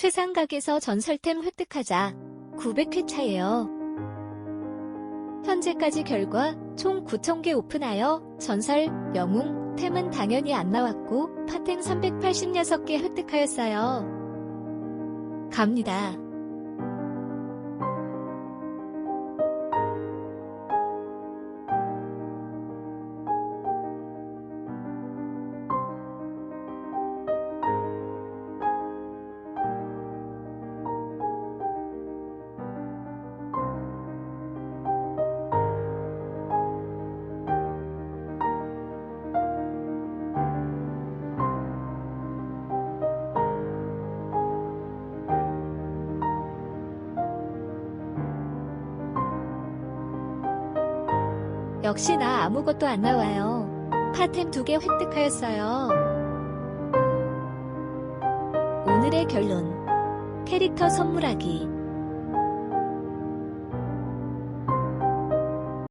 최상각에서 전설템 획득하자 900회 차예요. 현재까지 결과 총 9,000개 오픈하여 전설, 영웅, 템은 당연히 안 나왔고 파템 386개 획득하였어요. 갑니다. 역시나 아무것도 안 나와요. 파템 2개 획득하였어요. 오늘의 결론. 캐릭터 선물하기.